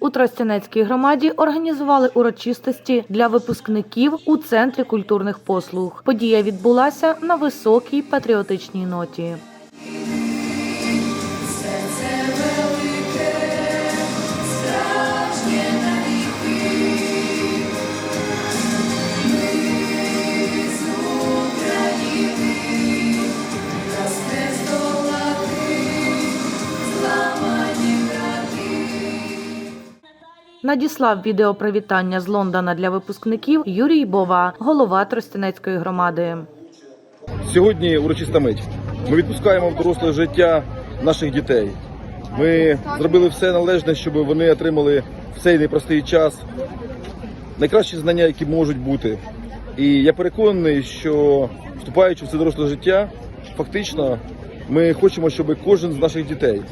У Тростянецькій громаді організували урочистості для випускників у центрі культурних послуг. Подія відбулася на високій патріотичній ноті. Надіслав відеопривітання з Лондона для випускників Юрій Бова, голова Тростянецької громади. Сьогодні урочиста мить. Ми відпускаємо в доросле життя наших дітей. Ми зробили все належне, щоб вони отримали в цей непростий час найкращі знання, які можуть бути. І я переконаний, що вступаючи в це доросле життя, фактично ми хочемо, щоб кожен з наших дітей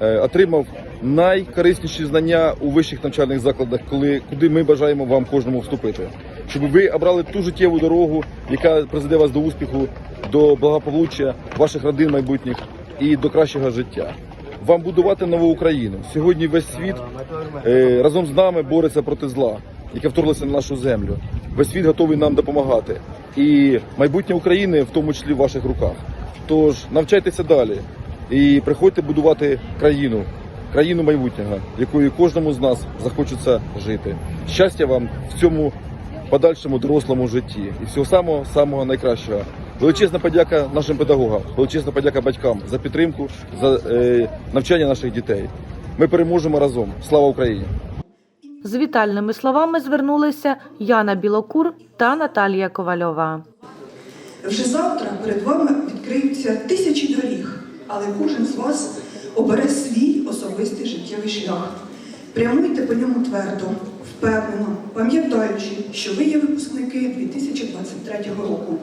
е, отримав найкорисніші знання у вищих навчальних закладах, коли куди ми бажаємо вам кожному вступити, щоб ви обрали ту життєву дорогу, яка призведе вас до успіху, до благополуччя ваших родин майбутніх і до кращого життя. Вам будувати нову Україну. Сьогодні весь світ е, разом з нами бореться проти зла, яке вторглося на нашу землю. Весь світ готовий нам допомагати. І майбутнє України в тому числі в ваших руках. Тож навчайтеся далі і приходьте будувати країну, країну майбутнього, якою кожному з нас захочеться жити. Щастя вам в цьому подальшому дорослому житті і всього самого самого найкращого. Величезна подяка нашим педагогам, величезна подяка батькам за підтримку, за е, навчання наших дітей. Ми переможемо разом. Слава Україні! З вітальними словами звернулися Яна Білокур та Наталія Ковальова. Вже завтра перед вами відкриються тисячі доріг, але кожен з вас обере свій особистий життєвий шлях. Прямуйте по ньому твердо, впевнено, пам'ятаючи, що ви є випускники 2023 року,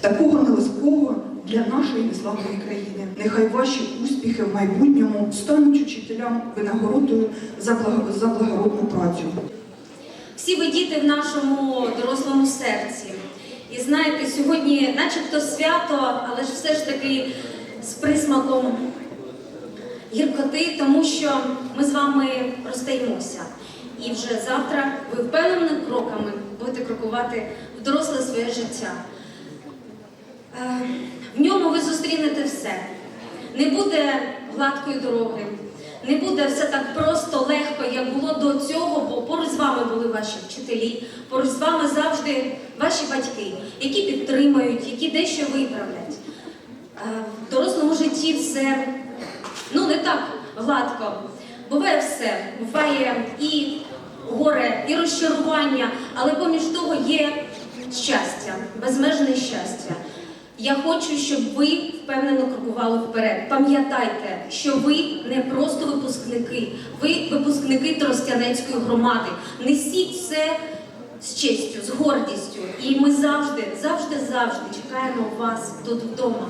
такого нелегкого для нашої незламної країни. Нехай ваші успіхи в майбутньому стануть учителям винагородою за благо- благородну працю. Всі ви діти в нашому дорослому серці. І знаєте, сьогодні, начебто свято, але ж все ж таки з присмаком гіркоти, тому що ми з вами розстаємося. І вже завтра ви впевненими кроками будете крокувати в доросле своє життя. Е, В ньому ви зустрінете все. Не буде гладкої дороги, не буде все так просто легко, як було до цього, бо поруч з вами були ваші вчителі, поруч з вами завжди ваші батьки, які підтримують, які дещо виправлять. Е, В дорослому житті все ну не так гладко. Буває все, буває і горе, і розчарування, але поміж того є щастя, безмежне щастя. Я хочу, щоб ви впевнено крокували вперед. Пам'ятайте, що ви не просто випускники, ви випускники Тростянецької громади. Несіть це з честю, з гордістю. І ми завжди, завжди, завжди чекаємо вас тут вдома.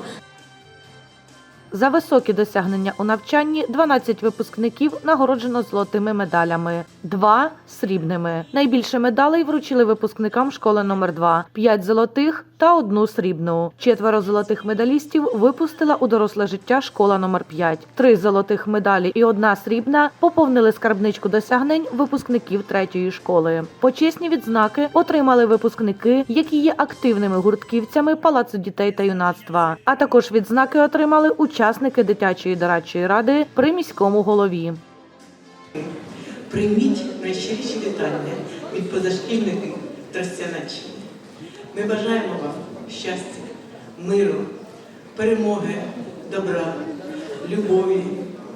За високі досягнення у навчанні 12 випускників нагороджено золотими медалями, два срібними. Найбільше медалей вручили випускникам школи номер 2 п'ять золотих та одну срібну. Четверо золотих медалістів випустила у доросле життя школа номер 5 Три золотих медалі і одна срібна поповнили скарбничку досягнень випускників третьої школи. Почесні відзнаки отримали випускники, які є активними гуртківцями Палацу дітей та юнацтва. А також відзнаки отримали учасники дитячої дорадчої ради при міському голові. Прийміть найщиріші вітання від позашкільників Тростянеччини. Ми бажаємо вам щастя, миру, перемоги, добра, любові,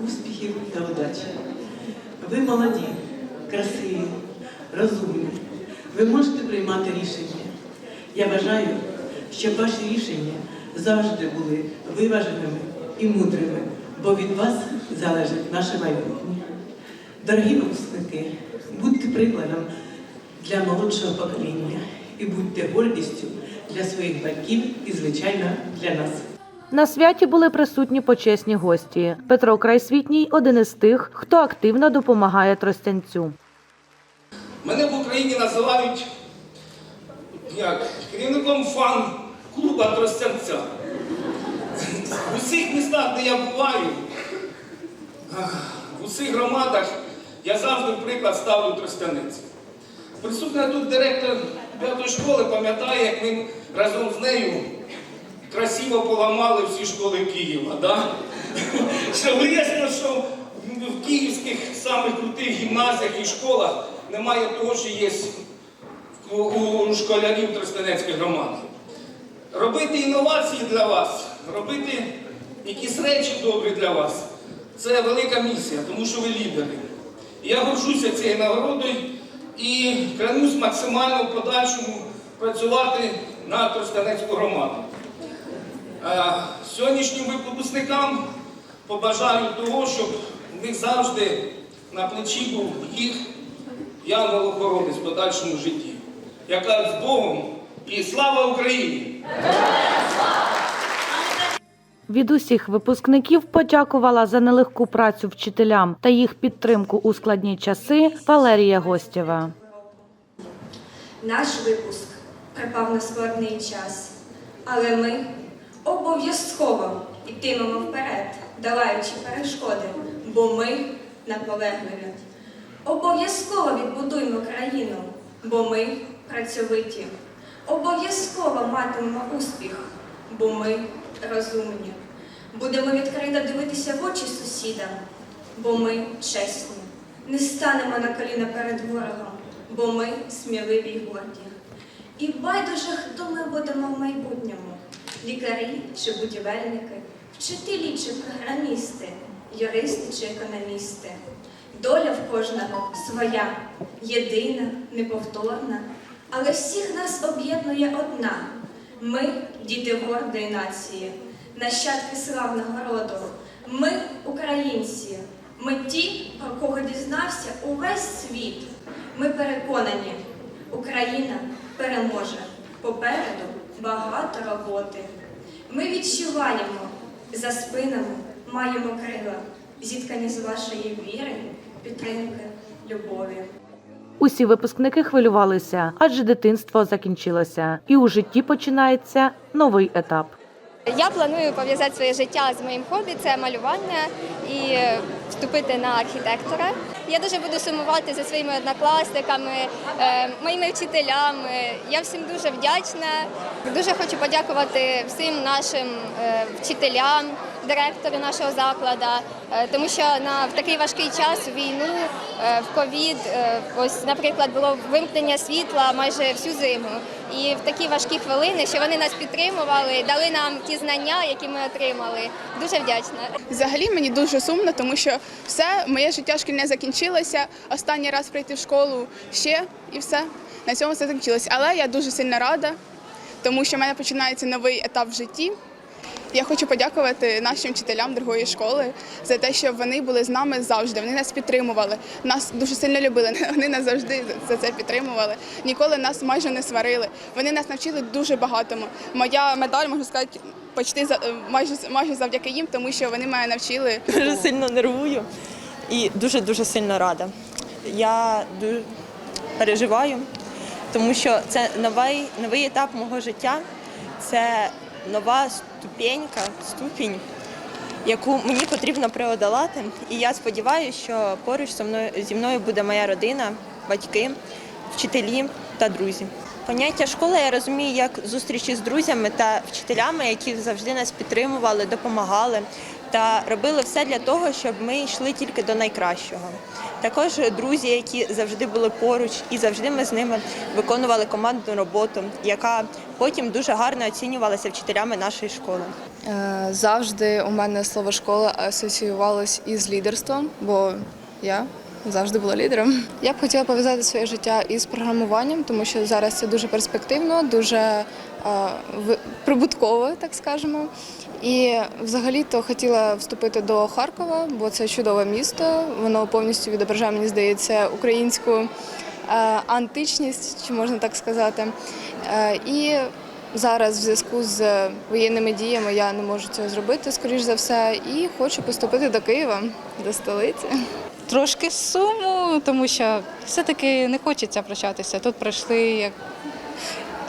успіхів та удачі. Ви молоді, красиві, розумні. Ви можете приймати рішення. Я бажаю, щоб ваші рішення завжди були виваженими і мудрими, бо від вас залежить наше майбутнє. Дорогі випускники, будьте прикладом для молодшого покоління і будьте гордістю для своїх батьків і, звичайно, для нас. На святі були присутні почесні гості. Петро Крайсвітній один із тих, хто активно допомагає тростянцю. Мене в Україні називають як, керівником фан-клуба Тростянця. В усіх містах, де я буваю, в усіх громадах, Я завжди приклад ставлю тростяниці. Присутня тут директор п'ятої школи пам'ятає, як ми разом з нею красиво поламали всі школи Києва. Да? Що вияснило, що в київських самих крутих гімназіях і школах немає того, що є у школярів Тростянецької громади. Робити інновації для вас, робити якісь речі добрі для вас це велика місія, тому що ви лідери. Я горжуся цією нагородою і клянусь максимально в подальшому працювати на Тростянецьку громаду. Е, Сьогоднішнім випускникам побажаю того, щоб в них завжди на плечі був їх янгол-охоронець в подальшому житті. Яка з Богом і слава Україні! Від усіх випускників подякувала за нелегку працю вчителям та їх підтримку у складні часи Валерія Гостєва. Наш випуск припав на складний час, але ми обов'язково йтимемо вперед, долаючи перешкоди, бо ми наполегливі. Обов'язково відбудуємо країну, бо ми працьовиті. Обов'язково матимемо успіх, бо ми розумні. Будемо відкрито дивитися в очі сусідам, бо ми чесні. Не станемо на коліна перед ворогом, бо ми сміливі й горді. І байдуже, хто ми будемо в майбутньому: лікарі чи будівельники, вчителі чи програмісти, юристи чи економісти. Доля в кожного своя, єдина, неповторна, але всіх нас об'єднує одна. Ми діти гордої нації, нащадки славного роду. Ми українці. Ми ті, про кого дізнався увесь світ. Ми переконані, Україна переможе. Попереду багато роботи. Ми відчуваємо за спинами, маємо крила, зіткані з вашої віри, підтримки, любові. Усі випускники хвилювалися, адже дитинство закінчилося, і у житті починається новий етап. Я планую пов'язати своє життя з моїм хобі, це малювання і вступити на архітектора. Я дуже буду сумувати за своїми однокласниками, е, моїми вчителями. Я всім дуже вдячна. Дуже хочу подякувати всім нашим е, вчителям, директору нашого закладу, е, тому що на в такий важкий час війну, е, в ковід, е, ось, наприклад, було вимкнення світла майже всю зиму. І в такі важкі хвилини, що вони нас підтримували, дали нам ті знання, які ми отримали. Дуже вдячна. Взагалі мені дуже сумно, тому що все моє життя шкільне закінчилося. Останній раз прийти в школу ще і все. На цьому все закінчилося. Але я дуже сильно рада, тому що в мене починається новий етап в житті. Я хочу подякувати нашим вчителям другої школи за те, що вони були з нами завжди. Вони нас підтримували, нас дуже сильно любили. Вони нас завжди за це підтримували. Ніколи нас майже не сварили. Вони нас навчили дуже багатому. Моя медаль можна сказати, почти майже майже завдяки їм, тому що вони мене навчили. дуже сильно нервую і дуже-дуже сильно рада. Я дуже переживаю, тому що це новий, новий етап мого життя, це нова ступенька, ступінь, яку мені потрібно преодолати. І я сподіваюся, що поруч зі мною, буде моя родина, батьки, вчителі та друзі. Поняття школи я розумію як зустрічі з друзями та вчителями, які завжди нас підтримували, допомагали та робили все для того, щоб ми йшли тільки до найкращого. Також друзі, які завжди були поруч, і завжди ми з ними виконували командну роботу, яка потім дуже гарно оцінювалася вчителями нашої школи. Е, Завжди у мене слово школа асоціювалось із лідерством, бо я завжди була лідером. Я б хотіла пов'язати своє життя із програмуванням, тому що зараз це дуже перспективно, дуже в- прибутково, так скажемо. І взагалі-то хотіла вступити до Харкова, бо це чудове місто. Воно повністю відображає, мені здається, українську античність, чи можна так сказати. І зараз в зв'язку з воєнними діями я не можу цього зробити, скоріш за все, і хочу поступити до Києва, до столиці. Трошки суму, тому що все-таки не хочеться прощатися. Тут пройшли як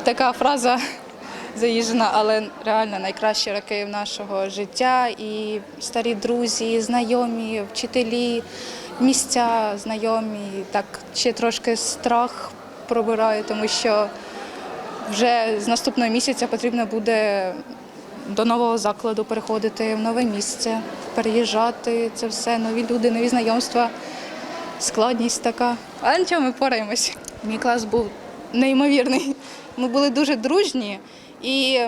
така фраза заїжджена, але реально найкращі роки нашого життя. І старі друзі, знайомі, вчителі, місця знайомі, так ще трошки страх пробирає, тому що вже з наступного місяця потрібно буде до нового закладу переходити в нове місце, переїжджати. Це все нові люди, нові знайомства, складність така. Але нічого, ми пораємось. Мій клас був неймовірний. Ми були дуже дружні, і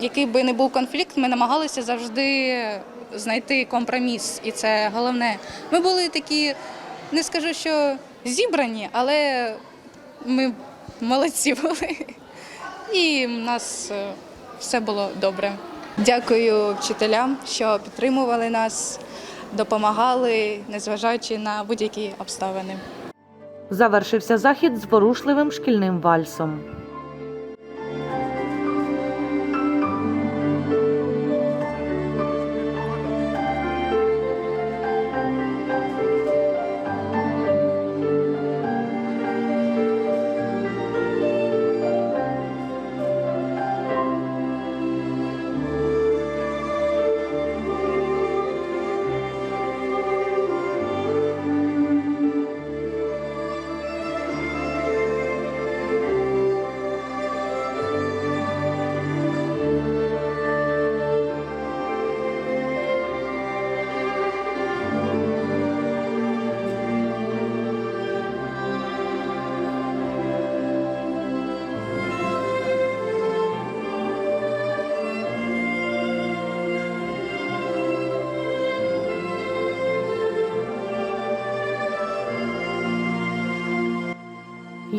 який би не був конфлікт, ми намагалися завжди знайти компроміс. І це головне. Ми були такі, не скажу, що зібрані, але ми молодці були. І в нас е, все було добре. Дякую вчителям, що підтримували нас, допомагали, незважаючи на будь-які обставини. Завершився захід з ворушливим шкільним вальсом.